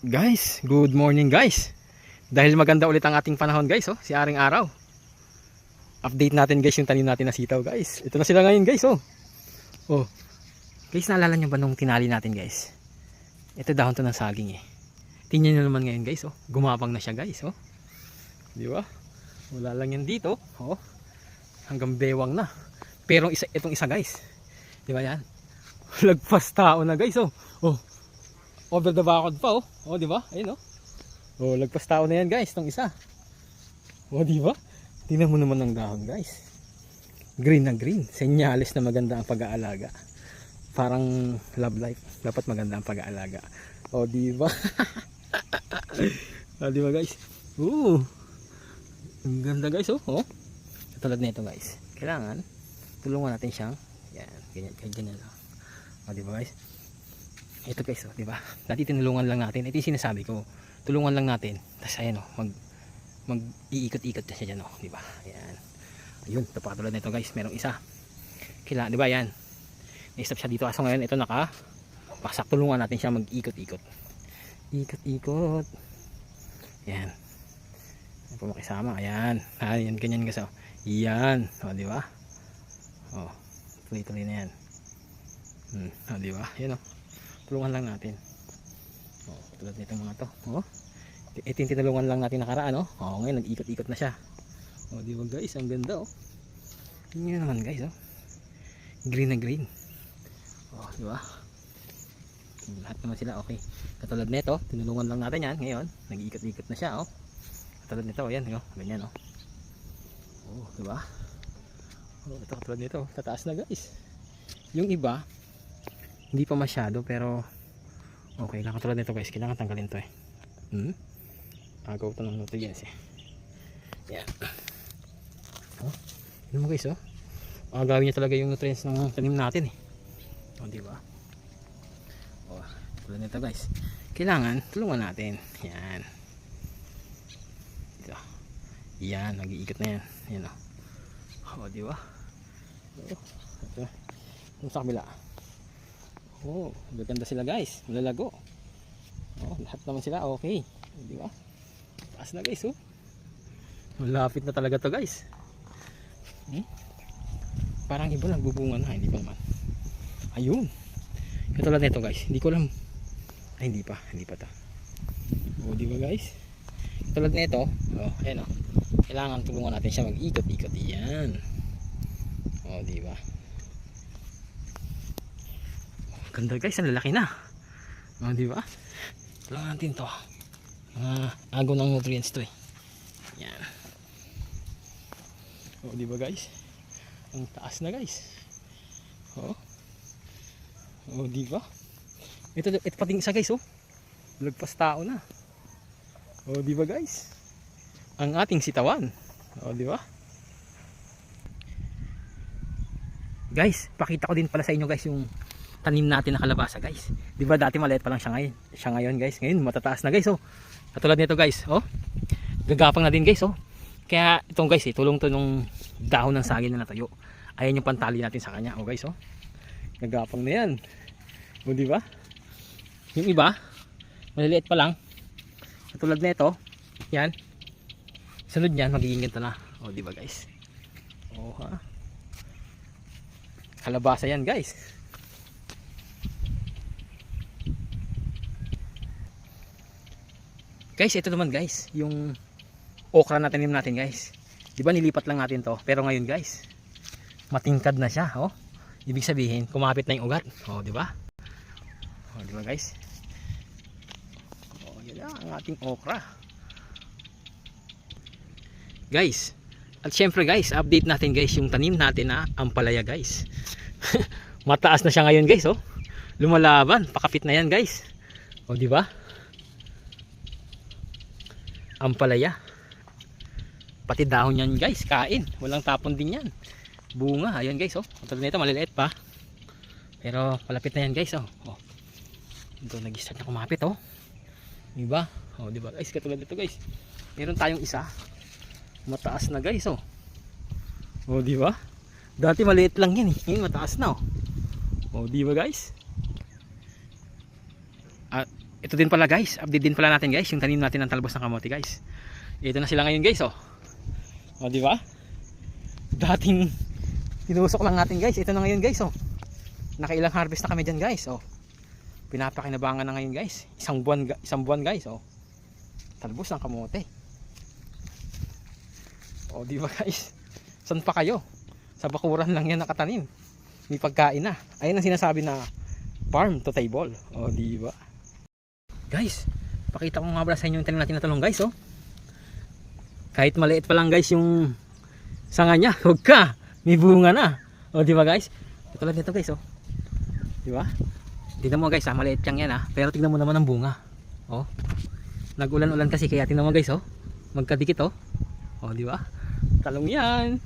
Guys, good morning guys. Dahil maganda ulit ang ating panahon guys, oh, si Aring Araw. Update natin guys yung tanim natin na sitaw guys. Ito na sila ngayon guys, oh. Oh. Guys, naalala nyo ba nung tinali natin guys? Ito dahon to ng saging eh. Tingnan nyo naman ngayon guys, oh. Gumapang na siya guys, oh. Di ba? Wala lang yan dito, oh. Hanggang bewang na. Pero isa, itong isa guys. Di ba yan? Lagpas tao na guys, oh. Oh. Over the bakod pa, oh. Oh, di ba? Ayun, oh. Oh, lagpas tao na yan, guys, tong isa. Oh, di ba? Tingnan mo naman ang dahon, guys. Green na green. Senyales na maganda ang pag-aalaga. Parang love life. Dapat maganda ang pag-aalaga. Oh, di ba? oh, di ba, guys? Ooh. Ang ganda, guys, oh. oh. Katulad nito, guys. Kailangan tulungan natin siyang yan, ganyan, ganyan lang. Oh, di ba, guys? Ito guys, oh, di ba? Dati tinulungan lang natin. Ito yung sinasabi ko. Tulungan lang natin. Tapos ayan oh, mag mag iikot-ikot siya diyan oh, di ba? Ayan. Ayun, ito pa tulad nito guys, merong isa. Kailangan, di ba? Ayan. Na-stop siya dito. Kaso ngayon ito naka pasak tulungan natin siya mag-ikot-ikot. Ikot-ikot. Ayan. Ayan po makisama. Ayan. Ayan, ganyan guys oh. Yan. O, di ba? Oh, tuloy-tuloy na yan. Hmm, o, di ba? Yan oh tulungan lang natin. Oh, tulad nitong mga to oh. ito yung tinulungan lang natin nakaraan oh. oh ngayon nag-ikot-ikot na siya. Oh di ba guys? Ang ganda oh. Yun naman guys oh. Green na green. Oh di ba? Lahat naman sila okay. Katulad nito tinulungan lang natin yan ngayon. Nag-ikot-ikot na siya oh. Katulad nito oh yan oh. Ganyan oh. Oh di ba? Oh ito katulad nito tataas na guys. Yung iba hindi pa masyado pero okay lang. Katulad nito guys kailangan tanggalin to eh. Hmm? agaw to ng nutrients eh. Yan oh, mo guys oh. Agawin niya talaga yung nutrients ng tanim natin eh. Oh di ba? Oh tulad nito guys. Kailangan tulungan natin. Yan. Ito. Yan nag-iikot na yan. Yan oh. Oh di ba? Oh, ito. Yung sa kabila Oh, maganda sila guys. Malalago. Oh, lahat naman sila okay. Di ba? Taas na guys, oh. Malapit na talaga to guys. Hmm? Parang iba nagbubunga na, hindi pa naman. Ayun. Katulad nito guys. Hindi ko alam. Ay, hindi pa. Hindi pa ta. Oh, di ba guys? Katulad nito. Oh, ayan oh. Kailangan tulungan natin siya mag-ikot-ikot. Yan. Oh, di ba? Ganda guys, ang lalaki na. Oh, di ba? Kailangan natin to. Mga agaw ng nutrients to eh. Yan. Oh, di ba guys? Ang taas na guys. Oh. Oh, di ba? Ito ito pating isa guys, oh. Lagpas tao na. Oh, di ba guys? Ang ating sitawan. Oh, di ba? Guys, pakita ko din pala sa inyo guys yung tanim natin na kalabasa guys. 'Di ba dati maliit pa lang siya ngayon. Siya ngayon guys. Ngayon matataas na guys oh. Katulad nito guys, oh. Gagapang na din guys oh. Kaya itong guys eh, tulong to nung dahon ng saging na natayo. Ayan yung pantali natin sa kanya, oh guys oh. Gagapang na 'yan. O di ba? Yung iba, maliliit pa lang. Katulad nito, 'yan. Sunod niyan magiging ganito na. O di ba guys? Oh ha. Kalabasa 'yan guys. Guys, ito naman guys, yung okra na tanim natin guys. 'Di ba nilipat lang natin 'to, pero ngayon guys, matingkad na siya, oh. Ibig sabihin, kumapit na yung ugat. Oh, 'di ba? Oh, 'di ba guys? Oh, yan na ang ating okra. Guys, at syempre guys, update natin guys yung tanim natin na ampalaya guys. Mataas na siya ngayon guys, oh. Lumalaban, pakapit na yan guys. Oh, 'di ba? Ampalaya pati dahon yan guys. Kain. Walang tapon din yan. Bunga. Ayan guys oh. Katulad nito maliliit pa. Pero palapit na yan guys oh, oh. ito nag start na kumapit oh. Diba? Oh diba? Guys katulad nito guys. Meron tayong isa. Mataas na guys oh. Oh diba? Dati maliit lang yan eh. Ngayon mataas na oh. Oh diba guys? At ito din pala guys, update din pala natin guys, yung tanim natin ng talbos ng kamote guys. Ito na sila ngayon guys, oh. O, di ba? Dating tinusok lang natin guys, ito na ngayon guys, oh. Nakailang harvest na kami dyan guys, oh. Pinapakinabangan na ngayon guys. Isang buwan, isang buwan guys, oh. Talbos ng kamote. O, di ba guys? San pa kayo? Sa bakuran lang yan nakatanim. May pagkain na. Ayun ang sinasabi na farm to table. O, di ba? Guys, pakita ko nga pala sa inyo yung tanim natin na talong guys, oh. Kahit maliit pa lang guys yung sanga niya, huwag ka. May bunga na. O, di ba guys? Tulad nito guys, oh. Di ba? Tignan mo guys, ah, maliit lang yan ah. Pero tignan mo naman ang bunga. Oh. Nag-ulan-ulan kasi kaya tingnan mo guys, oh. Magkadikit, oh. Oh, di ba? Talong yan.